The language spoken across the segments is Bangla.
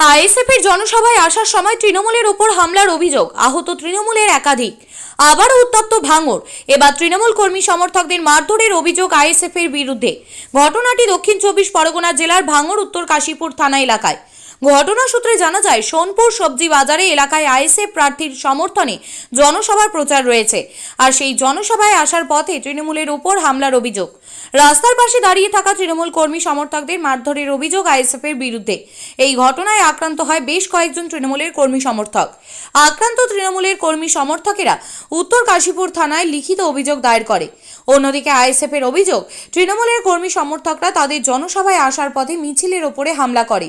আইএসএফ এর জনসভায় আসার সময় তৃণমূলের ওপর হামলার অভিযোগ। আহত তৃণমূলের একাধিক। আবারও উত্তপ্ত ভাঙর এবার তৃণমূল কর্মী সমর্থকদের মারধরের অভিযোগ আইএসএফ এর বিরুদ্ধে। ঘটনাটি দক্ষিণ চব্বিশ পরগনা জেলার ভাঙর উত্তর কাশীপুর থানা এলাকায়। ঘটনা সূত্রে জানা যায়, সোনপুর সবজি বাজারে এলাকায় আইএসএফ প্রার্থীর সমর্থনে জনসভার প্রচার রয়েছে। আর সেই জনসভায় আসার পথে তৃণমূলের উপর হামলার অভিযোগ। রাস্তার পাশে দাঁড়িয়ে থাকা তৃণমূল কর্মী সমর্থকদের মারধরের অভিযোগ আইএসএফ এর বিরুদ্ধে। এই ঘটনায় আক্রান্ত হয় বেশ কয়েকজন তৃণমূলের কর্মী সমর্থক। আক্রান্ত তৃণমূলের কর্মী সমর্থকেরা উত্তর কাশীপুর থানায় লিখিত অভিযোগ দায়ের করে। অন্যদিকে আইএসএফ এর অভিযোগ, তৃণমূলের কর্মী সমর্থকরা তাদের জনসভায় আসার পথে মিছিলের ওপরে হামলা করে।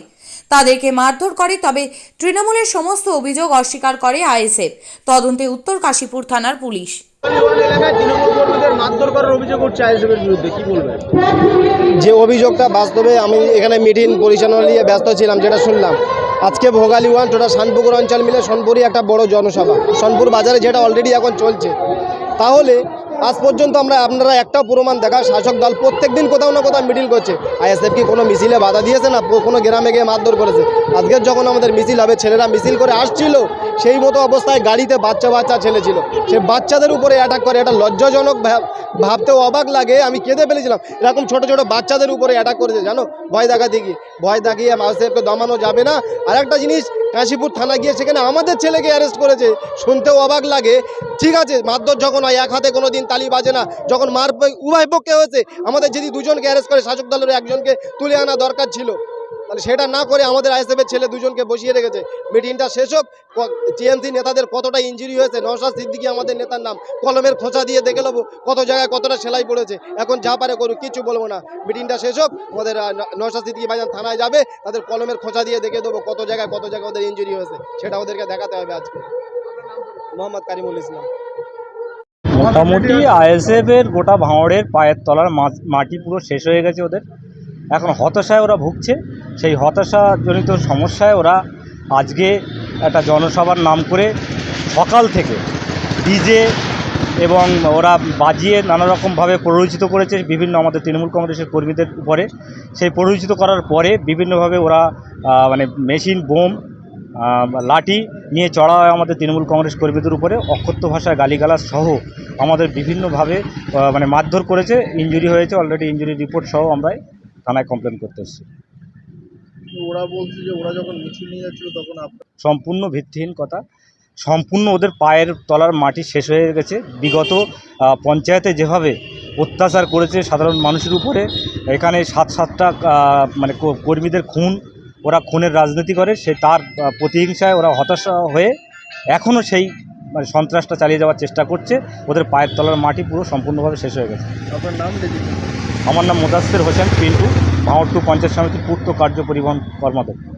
তাদেরকে মারধর করে তবে তৃণমূলের সমস্ত অভিযোগ অস্বীকার করে আইএসএফ। তদন্তে উত্তর কাশীপুর থানার পুলিশ। যে অভিযোগটা বাস্তবে আমি এখানে মিটিং পরিচালনা নিয়ে ব্যস্ত ছিলাম যেটা শুনলাম। আজকে ভোগালী ওয়ান টোটা শানপুকুর অঞ্চল মিলে সোনপুরই একটা বড় জনসভা। সোনপুর বাজারে যেটা অলরেডি এখন চলছে। তাহলে আজ পর্যন্ত আমরা আপনারা একটাও প্রমাণ দেখা শাসক দল প্রত্যেক দিন কোথাও না কোথাও মিটিং করছে। আইএসএফ কি কোনো মিছিলে বাধা দিয়েছে না কোনো গ্রামে গিয়ে মারধর করেছে? আজকের যখন আমাদের মিছিল হবে, ছেলেরা মিছিল করে আসছিল, সেই মতো অবস্থায় গাড়িতে বাচ্চা বাচ্চা ছেলে ছিল। সে বাচ্চাদের উপরে অ্যাটাক করে, এটা লজ্জাজনক ভাব- ভাবতেও অবাক লাগে, আমি কেঁদে ফেলেছিলাম। এরকম ছোট ছোট বাচ্চাদের উপরে অ্যাটাক করেছে, জানো? ভয় দেখাতে গিয়ে। ভয় দেখিয়ে আইএসএফকে দমানো যাবে না। আর একটা জিনিস কাশীপুর থানা গিয়ে সেখানে আমাদের ছেলেকে অ্যারেস্ট করেছে। শুনতেও অবাক লাগে। ঠিক আছে, মারধর যখন হয়, এক হাতে কোনো দিন তালি বাজে না। যখন মার উভয় পক্ষে হয়েছে, আমাদের যদি দুজনকে অ্যারেস্ট করে, শাসক দলের একজনকে তুলে আনা দরকার ছিল। তাহলে সেটা না করে আমাদের আইএসএফের ছেলে দুজনকে বসিয়ে রেখেছে। মিটিংটা শেষ হোক টিএমসি নেতাদের কতটা ইঞ্জুরি হয়েছে, নওশাদ সিদ্দিকি আমাদের নেতার নাম কলমের খোঁচা দিয়ে দেখে নেব, কত জায়গায় কতটা সেলাই পড়েছে। এখন যা পারে করুক কিছু বলব না। মিটিংটা শেষ হোক, আমাদের নওশাদ সিদ্দিকি ভাইজান থানায় যাবে, তাদের কলমের খোঁচা দিয়ে দেখে দেবো কত জায়গায় কত জায়গায় ওদের ইঞ্জুরি হয়েছে। সেটা ওদেরকে দেখাতে হবে আজকে। মোহাম্মদ কারিমুল ইসলাম। মোটামুটি আইএসএফ এর গোটা ভাঙড়ের পায়ের তলার মাটি পুরো শেষ হয়ে গেছে ওদের। এখন হতাশায় ওরা ভুগছে। সেই হতাশাজনিত সমস্যায় ওরা আজকে একটা জনসভার নাম করে সকাল থেকে ডিজে এবং ওরা বাজিয়ে নানা রকমভাবে প্ররোচিত করেছে বিভিন্ন আমাদের তৃণমূল কংগ্রেসের কর্মীদের উপরে। সেই প্ররোচিত করার পরে বিভিন্নভাবে ওরা মানে মেশিন, বোম লাঠি নিয়ে চড়া হয় আমাদের তৃণমূল কংগ্রেস কর্মীদের উপরে। অক্ষত্য ভাষায় গালিগালাজ সহ আমাদের বিভিন্নভাবে মানে মারধর করেছে ইঞ্জুরি হয়েছে, অলরেডি ইঞ্জুরি রিপোর্ট সহ আমরা থানায় কমপ্লেন করতে এসেছি। ওরা বলছে যে ওরা যখন মিছিল নিয়ে যাচ্ছিল তখন সম্পূর্ণ ভিত্তিহীন কথা। সম্পূর্ণ ওদের পায়ের তলার মাটি শেষ হয়ে গেছে। বিগত পঞ্চায়েতে যেভাবে অত্যাচার করেছে সাধারণ মানুষের উপরে এখানে সাত সাতটা মানে কর্মীদের খুন ওরা খুনের রাজনীতি করে সে তার প্রতিহিংসায় ওরা হতাশা হয়ে এখনও সেই মানে সন্ত্রাসটা চালিয়ে যাওয়ার চেষ্টা করছে। ওদের পায়ের তলার মাটি পুরো সম্পূর্ণভাবে শেষ হয়ে গেছে। আপনার নাম আমার নাম মোদাস্সের হোসেন পিন্টু। টু পঞ্চায়েত সমিতির পূর্ত কার্য পরিবহন কর্মদক্ষ